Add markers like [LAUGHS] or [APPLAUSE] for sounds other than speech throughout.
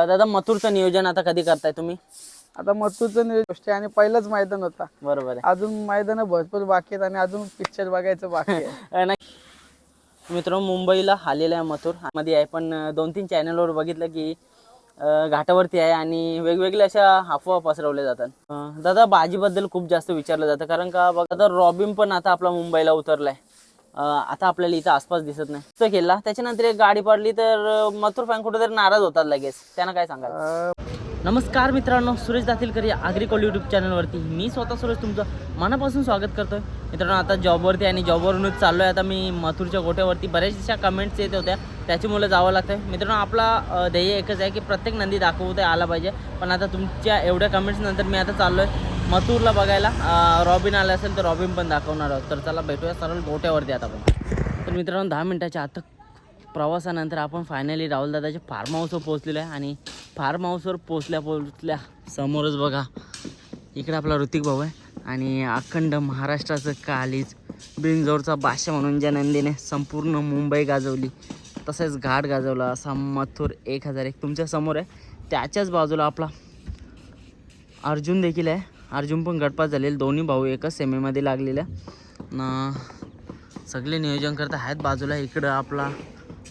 अं, दादा मथुरचं नियोजन आता कधी करताय तुम्ही? आता मथुरचं नियोजन गोष्टी आणि पहिलंच मैदान होता. बरोबर आहे. अजून मैदान भरपूर बाकी आहेत आणि अजून पिक्चर बघायचं बाकी आहे. [LAUGHS] अं, नाही. मित्रांनो मुंबईला आलेला आहे मथुर. मध्ये आहे पण अं, दोन तीन चॅनलवर बघितलं की अं, घाटावरती आहे आणि वेगवेगळ्या अशा अफवा पसरवल्या जातात. अं, दादा बाजीबद्दल खूप जास्त विचारलं जातं. कारण का बघा तर रॉबिन पण आता आपला मुंबईला उतरलाय. आता आपल्याला इथं आसपास दिसत नाही. तो केला त्याच्यानंतर एक गाडी पडली तर मथुर फॅन कुठेतरी नाराज होतात लगेच. त्यांना काय सांगाल? अं, नमस्कार मित्रांनो सुरेश दातीलकर या आग्रिकॉल यूट्यूब चॅनलवरती मी स्वतः सुरेश तुमचं मनापासून स्वागत करतोय. मित्रांनो आता जॉबवरती आणि जॉबवरूनच चाललो आहे आता मी मथुरच्या गोट्यावरती बऱ्याचशा कमेंट्स येत होत्या त्याच्यामुळे जावं लागतं आहे मित्रांनो आपला ध्येय एकच आहे की प्रत्येक नंदी दाखवता आला पाहिजे. पण आता तुमच्या एवढ्या कमेंट्स नंतर मी आता चाललो आहे मथुरला बघायला रॉबिन आला असेल तर रॉबिन पण दाखवणार आहोत. तर चला भेटूया सरळ गोट्यावरती आता आपण. तर मित्रांनो दहा मिनटाच्या आता प्रवासानंतर आपण फायनली राहुलदादाच्या फार्म हाऊसवर पोहोचलेलो आहे. आणि फार्म हाऊसवर पोचल्या पोचल्या समोरच बघा इकडे आपला ऋतिक भाऊ आहे. आणि अखंड महाराष्ट्राचं कालीज बिंजोरचा बादशाह म्हणून ज्या नंदीने संपूर्ण मुंबई गाजवली तसेच घाट गाजवला असा मथुर एक हजार एक तुमच्यासमोर आहे. त्याच्याच बाजूला आपला अर्जुन देखील आहे. अर्जुन पण गटपास झालेले. दोन्ही भाऊ एकच सेमीमध्ये लागलेले न सगळे नियोजन करत आहेत. बाजूला इकडं आपला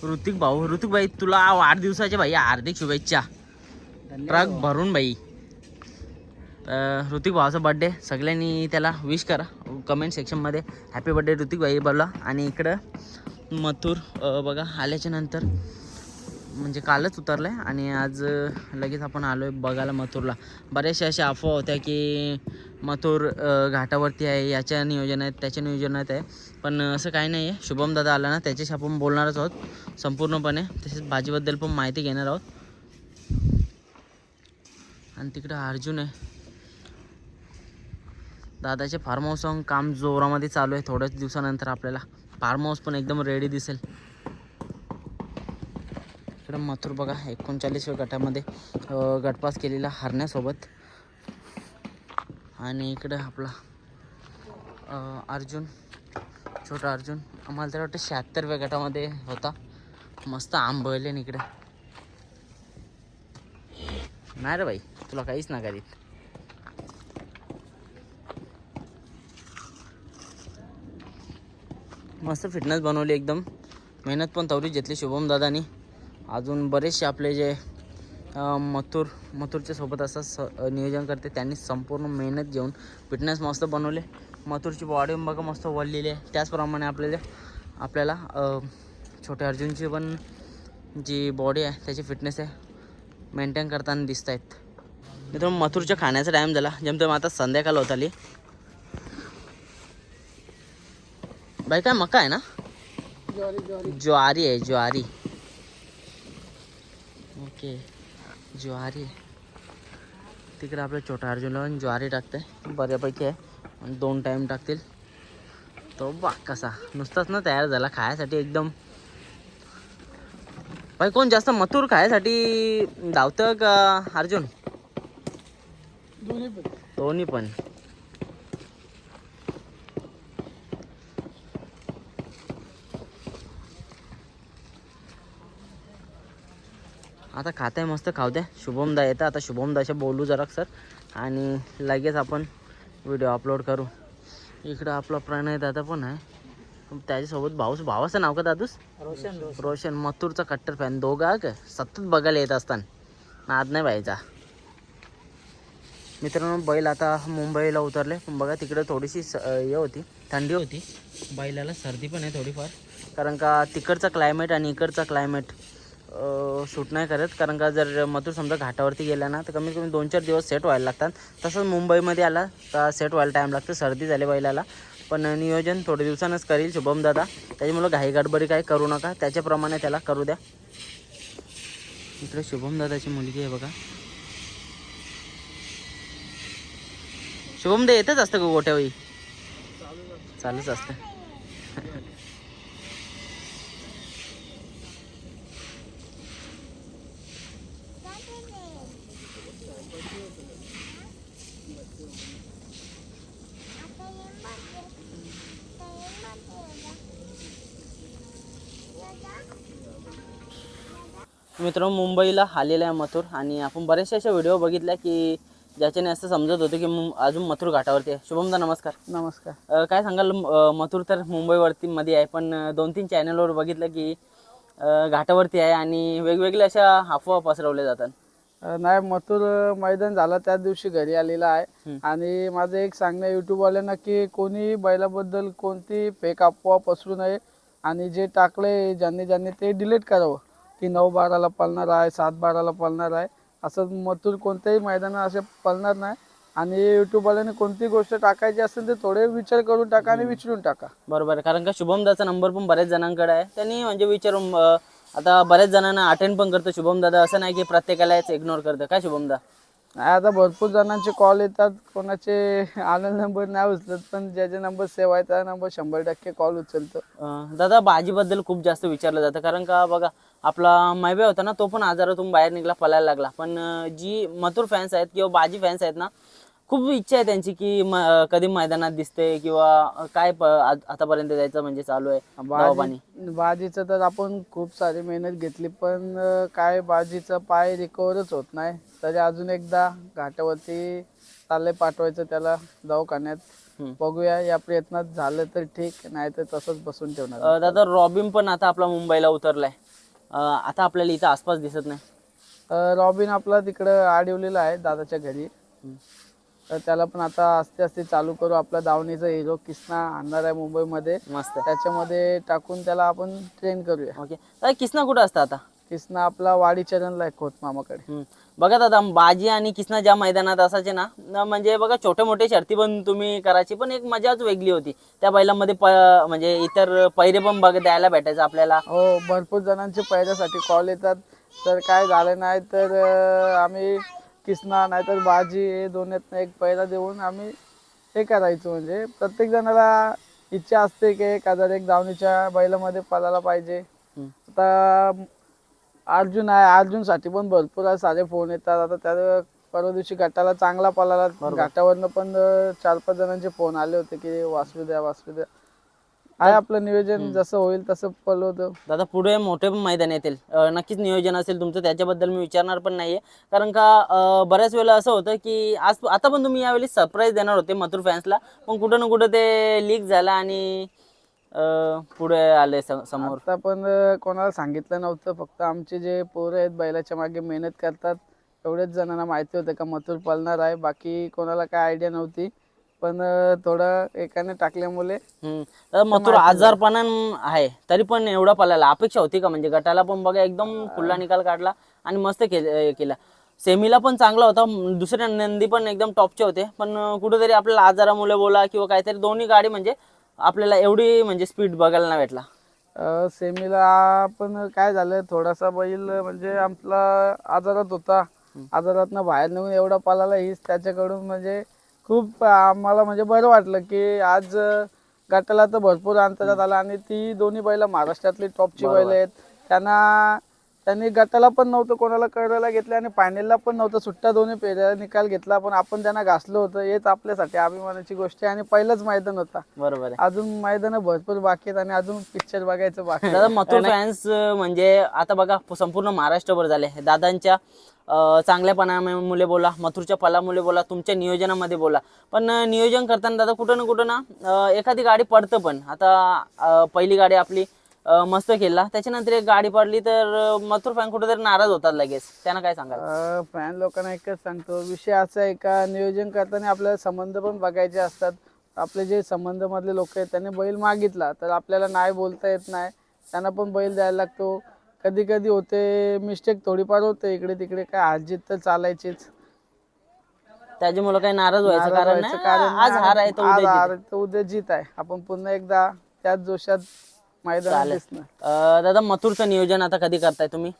ऋतिक भाऊ. ऋतिक भाई तुला वाढदिवसाच्या भाई हार्दिक शुभेच्छा. ट्रक भरून बाई तर ऋतिक भावाचा बड्डे सगळ्यांनी त्याला विश करा. कमेंट सेक्शनमध्ये हॅपी बड्डे ऋतिक भाई बोला. आणि इकडं मथुर बघा आल्याच्यानंतर म्हणजे कालच उतरलं आहे आणि आज लगेच आपण आलो आहे बघायला मथुरला. बऱ्याचशा अशा अफवा होत्या की मथुर घाटावरती आहे याच्या नियोजन आहेत त्याच्या नियोजनात आहे. पण असं काही नाही आहे शुभम दादा आला ना त्याच्याशी आपण बोलणारच आहोत संपूर्णपणे. तसेच भाजीबद्दल पण माहिती घेणार आहोत. आणि तिकडं अर्जुन आहे. दादाचे फार्म हाऊस काम जोरामध्ये चालू आहे. थोड्याच दिवसानंतर आपल्याला फार्म हाऊस पण एकदम रेडी दिसेल. इकडं मथुर बघा एकोणचाळीसव्या गटामध्ये गटपास केलेला हरण्यासोबत. आणि इकडं आपला अर्जुन छोटा अर्जुन. आम्हाला तर वाटतं शहात्तरव्या गटामध्ये होता. मस्त आंबवले इकडे. नाही रे बाई तुला काहीच ना करीत. मस्त फिटनेस बनवली एकदम. मेहनत पण तवरीच घेतली शुभम दादानी. अजून बरेचसे आपले जे मथुर मथुरच्या सोबत असं स नियोजन करते. त्यांनी संपूर्ण मेहनत घेऊन फिटनेस मस्त बनवले. मथुरची बॉडी बघा मस्त वळलेली आहे. त्याचप्रमाणे आपल्याला आपल्याला छोटे छोट्या अर्जुनची पण जी बॉडी आहे त्याची फिटनेस आहे मेंटेन करताना दिसत आहेत मित्र मथुरच्या खाण्याचा टाईम झाला. जेमतेम आता संध्याकाळ होत आली. बाई काय मका आहे ना? ज्वारी ज्वारी. ज्वारी आहे ज्वारी. ओके ज्वारी। तिकडे आपल्या छोटा अर्जुनला ज्वारी टाकते. बऱ्यापैकी आहे. दोन टाईम टाकतील. तो बा कसा. नुसताच ना तयार झाला खायसाठी एकदम. भाई कोण जास्त मथुर खायसाठी धावतं का अर्जुन? दोन्ही पण. आता खाताय मस्त खाऊ द्या. शुभमदा येतं. आता शुभमदाशी बोलू जरा सर आणि लगेच आपण व्हिडिओ अपलोड करू. इकडं आपला प्रणय दादा पण आहे. त्याच्यासोबत भाऊस भावाचं नाव का दादूस? रोशन रोशन. रोशन मथुरचा कट्टर फॅन दोघा का? सतत बघायला येत असताना. नाद नाही व्हायचा. मित्रांनो बैल आता मुंबईला उतरले. पण बघा तिकडं थोडीशी स हे होती. थंडी होती. बैलाला सर्दी पण आहे थोडीफार. कारण का तिकडचा क्लायमेट आणि इकडचा क्लायमेट सूट नाही करत. कारण का जर मथुर समजा घाटावरती गेला ना तर कमीत कमी दोन चार दिवस सेट व्हायला लागतात. तसंच मुंबईमध्ये आला तर सेट व्हायला टाईम लागतं. सर्दी झाली बैलाला. पण नियोजन थोड्या दिवसानंच करील शुभम दादा. त्याच्यामुळं घाई गडबडी काय करू नका. त्याच्याप्रमाणे त्याला करू द्या. इकडे शुभम दादाची मुलगी आहे बघा. शुभम दे येतच असतं का गोट्यावळी चालूच असतं. मित्रांनो मुंबईला आलेला आहे मथुर आणि आपण बऱ्याचशा अशा व्हिडिओ बघितल्या की ज्याच्याने असं समजत होतं की मुं- अजून मथुर घाटावरती आहे. शुभमदा नमस्कार. नमस्कार. काय सांगाल मथुर तर मुंबईवरती मध्ये आहे पण दोन तीन चॅनलवर बघितलं की घाटावरती आहे आणि वेगवेगळ्या अशा अफवा पसरवल्या जातात. नाही मथुर मैदान झाला त्याच दिवशी घरी आलेला आहे. आणि माझं एक सांगणं युट्यूब वाल्यांना की कोणी बैलाबद्दल कोणती फेक अफवा पसरू नये आणि जे टाकले ज्यांनी ज्यांनी ते डिलीट करावं. की नऊ बाराला पळणार आहे सात बाराला पळणार आहे. असं मथुर कोणत्याही मैदानात असे पळणार नाही. आणि युट्यूब वाल्यांनी कोणती गोष्ट टाकायची असेल ते थोडे विचार करून टाका आणि विचारून टाका. बरोबर आहे. कारण का शुभमदाचा नंबर पण बऱ्याच जणांकडे आहे. त्यांनी म्हणजे विचारून अ, आता बऱ्याच जणांना अटेंड पण करतो शुभम दादा असं नाही की प्रत्येकालाच इग्नोर करतं. काय शुभमदा? नाही आता भरपूर जणांचे कॉल येतात. कोणाचे आनंद नंबर नाही उचलत पण ज्याचे नंबर सेव्ह आहे त्या नंबर शंभर टक्के कॉल उचलतो. अं, दादा बाजीबद्दल खूप जास्त विचारलं जातं. कारण का बघा आपला मैबे होता ना तो पण आजारातून बाहेर निघला पळायला लागला. पण जी मथुर फॅन्स आहेत किंवा बाजी फॅन्स आहेत ना खूप इच्छा आहे त्यांची की म- कधी मैदानात दिसते किंवा काय आतापर्यंत जायचं म्हणजे चालू आहे बाजी बाजीचं तर आपण खूप सारी मेहनत घेतली पण काय बाजीचा पाय रिकवरच होत नाही. तरी अजून एकदा घाटावरती चालले पाठवायचं त्याला दवाखान्यात. बघूया या प्रयत्नात झालं तर ठीक नाही तर तसंच बसून ठेवणार. दादा रॉबिन पण आता आपला मुंबईला उतरलाय. आता आपल्याला इथं आसपास दिसत नाही. रॉबिन आपला तिकडं आडिवलेला आहे दादाच्या घरी. तर त्याला पण आता आस्ते आस्ते चालू करू. आपला दावणीचा हिरो किसना आणणार आहे मुंबईमध्ये. मस्त. त्याच्यामध्ये टाकून त्याला आपण ट्रेन करूया. ओके किसना कुठं असतं आता? किसना आपला वाडी चरणला आहे खोत मामाकडे. हम्म. बघा दादा बाजी आणि किसना ज्या मैदानात असायचे ना न म्हणजे बघा छोटे मोठे शर्ती पण तुम्ही करायची पण एक मजाच वेगळी होती. त्या बैलांमध्ये प म्हणजे इतर पैरे पण बघ द्यायला भेटायचं आपल्याला. हो भरपूर जणांचे पैऱ्यासाठी कॉल येतात. तर काय झालं नाही तर अं, आम्ही किसना नाहीतर बाजी हे दोन्हीतनं एक पैरा देऊन आम्ही हे करायचो. म्हणजे प्रत्येक जणाला इच्छा असते की एक हजार एक दावणीच्या बैलामध्ये पळायला पाहिजे. हम्म. आता अर्जुन आहे अर्जुनसाठी पण भरपूर आहे सारे फोन येतात. आता त्या परवा दिवशी घाटाला चांगला पळाला. घाटावरनं पण चार पाच जणांचे फोन आले होते की वासरू द्या वासरू द्या आहे आपलं नियोजन जसं होईल तसं पळवतो. दादा पुढे मोठे पण मैदान येतील. नक्कीच नियोजन असेल तुमचं त्याच्याबद्दल मी विचारणार पण नाहीये. कारण का बऱ्याच वेळेला असं होतं की आज आता पण तुम्ही यावेळी सरप्राईज देणार होते मथुर फॅन्सला पण कुठं ना कुठं ते लीक झालं आणि पुढे आले स- समोर. आता पण कोणाला सांगितलं नव्हतं. फक्त आमचे जे पोरं आहेत बैलाच्या मागे मेहनत करतात एवढेच जणांना माहिती होतं का मथुर पळणार आहे. बाकी कोणाला काय आयडिया नव्हती. पण अं, थोडं एकाने टाकल्यामुळे हम्म. तर मथुर आजारपणा आहे तरी पण एवढा पळाला. अपेक्षा होती का? म्हणजे गटाला पण बघा एकदम खुल्ला निकाल काढला आणि मस्त के- केला. सेमीला पण चांगला होता. म, दुसऱ्या नंदी पण एकदम टॉपचे होते. पण अं, कुठेतरी आपल्याला आजारामुळे बोला किंवा काहीतरी दोन्ही गाडी म्हणजे आपल्याला एवढी म्हणजे स्पीड बघायला नाही भेटला. अं, सेमीला पण काय झालं थोडासा बैल म्हणजे आपला आजारात होता. आजारातनं बाहेर निघून एवढा पालाला हीच त्याच्याकडून म्हणजे खूप आम्हाला म्हणजे बरं वाटलं की आज अं, गटाला तर भरपूर अंतरात आला. आणि ती दोन्ही बैल महाराष्ट्रातली टॉपची बैल आहेत. त्यांना त्यांनी गटाला पण नव्हतं कोणाला करायला घेतलं आणि फायनलला पण नव्हतं. सुट्टा दोन्ही पेऱ्या निकाल घेतला. पण आपण त्यांना घासलो होतं. हेच आपल्यासाठी अभिमानाची गोष्ट आहे आणि पहिलंच मैदान होता. बरोबर आहे. अजून मैदान भरपूर बाकी आहेत आणि अजून पिक्चर बघायचं बाकी आहे. दादा मथुर फॅन्स म्हणजे आता बघा संपूर्ण महाराष्ट्रभर झाले. दादांच्या अं, चांगल्यापणामुळे बोला मथुरच्या फलामुळे बोला तुमच्या नियोजनामध्ये बोला. पण अं, नियोजन करताना दादा कुठं ना कुठं ना अं, एखादी गाडी पडतं पण. आता अं, पहिली गाडी आपली मस्त केला त्याच्यानंतर एक गाडी पडली तर मथुर फॅन कुठेतरी नाराज होतात लगेच. त्यांना काय सांगाल? फॅन लोकांना एकच सांगतो विषय असा आहे का नियोजन करताना आपल्याला संबंध पण बघायचे असतात. आपले जे संबंध मधले लोक आहेत त्यांनी बैल मागितला तर आपल्याला नाही बोलता येत नाही. त्यांना पण बैल द्यायला लागतो. कधी कधी होते मिस्टेक थोडीफार होते इकडे तिकडे काय हारजीत तर चालायचीच. त्याच्यामुळे काही नाराज व्हायचं कारण आज. हार आहे हार उद्या जीत आहे. आपण पुन्हा एकदा त्याच जोशात मैदानात दिसणार. अं, दादा मथुरचं नियोजन आता कधी करताय तुम्ही?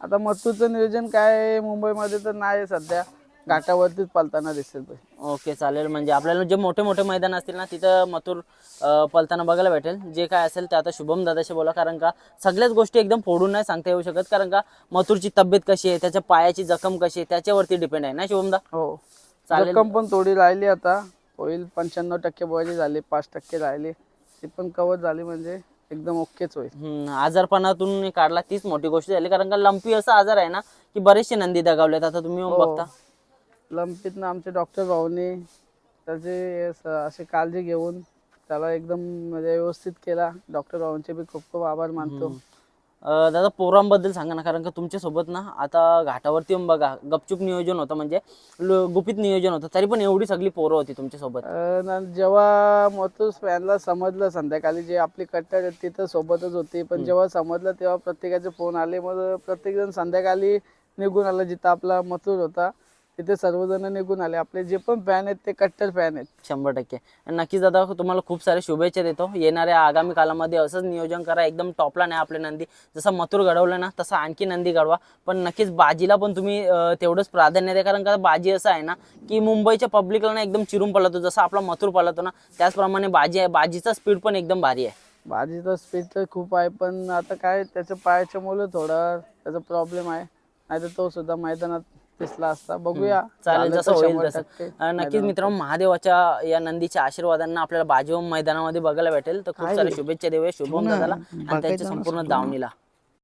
आता मथुरचं नियोजन काय आहे, मुंबईमध्ये तर नाही सध्या. घाटावरतीच पलताना दिसेल. ओके चालेल. म्हणजे आपल्याला जे मोठे मोठे मैदान असतील ना तिथं मथुर अं, पळताना बघायला भेटेल. जे काय असेल ते आता शुभम दादाशी बोला. कारण का सगळ्याच गोष्टी एकदम फोडून नाही सांगता येऊ शकत. कारण का मथुरची तब्येत कशी आहे त्याच्या पायाची जखम कशी आहे त्याच्यावरती डिपेंड आहे. ना शुभमदा हो. चालेल. रक्कम पण थोडी राहिली आता. होईल पंच्याण्णव टक्के बळी झाली पाच टक्के राहिली. ती पण कव्हर झाली म्हणजे एकदम ओकेच होईल. हम्म, आजारपणातून काढला तीच मोठी गोष्ट झाली. कारण का लंपी असा आजार आहे ना की बरेचसे नंदी दगावलेत. आता तुम्ही येऊन हो. बघता. लंपीतनं आमचे डॉक्टर भाऊनी त्याची स- अशी काळजी घेऊन त्याला एकदम म्हणजे व्यवस्थित केला. डॉक्टर भाऊंचे बी खूप खूप आभार मानतो. अं, दादा पोरांबद्दल सांगा ना कारण का तुमच्यासोबत ना आता घाटावरती येऊन बघा गपचूप नियोजन होतं म्हणजे ल- गुपित नियोजन होतं तरी पण एवढी सगळी पोरं होती तुमच्यासोबत अं, न- जेव्हा मथुर फॅनला समजलं संध्याकाळी जे आपली कट्टर आहेत तिथं सोबतच होती पण जेव्हा समजलं तेव्हा प्रत्येकाचे फोन आले मग प्रत्येकजण संध्याकाळी निघून आला जिथं आपला मथुर होता. तिथे सर्वजण निघून आले. आपले जे पण फॅन आहेत ते कट्टर फॅन आहेत. शंभर टक्के. आणि नक्कीच दादा तुम्हाला खूप सारे शुभेच्छा देतो. येणाऱ्या आगामी कालामध्ये असंच नियोजन करा. एकदम टॉपला नाही आपले नंदी. जसं मथुर घडवलं ना तसं आणखी नंदी घडवा. पण नक्कीच बाजीला पण तुम्ही अं, तेवढंच प्राधान्य द्या. कारण का बाजी असं आहे ना की मुंबईच्या पब्लिकला ना एकदम चिरून पळतो. जसं आपला मथुर पळतो ना त्याचप्रमाणे बाजी आहे. बाजीचा स्पीड पण एकदम भारी आहे. बाजीचा स्पीड तर खूप आहे पण आता काय त्याच्या पायाच्या मुलं थोडा त्याचा प्रॉब्लेम आहे. नाही तर तो सुद्धा मैदानात दिसला असता. बघूया. चालेल जसं होईल तसं. नक्कीच मित्रांनो महादेवाच्या या नंदीच्या आशीर्वादांना आपल्याला बाजीव मैदानामध्ये बघायला भेटेल. तर खूप सारे शुभेच्छा देऊया. शुभम दादाला आणि त्यांच्या संपूर्ण दावणीला.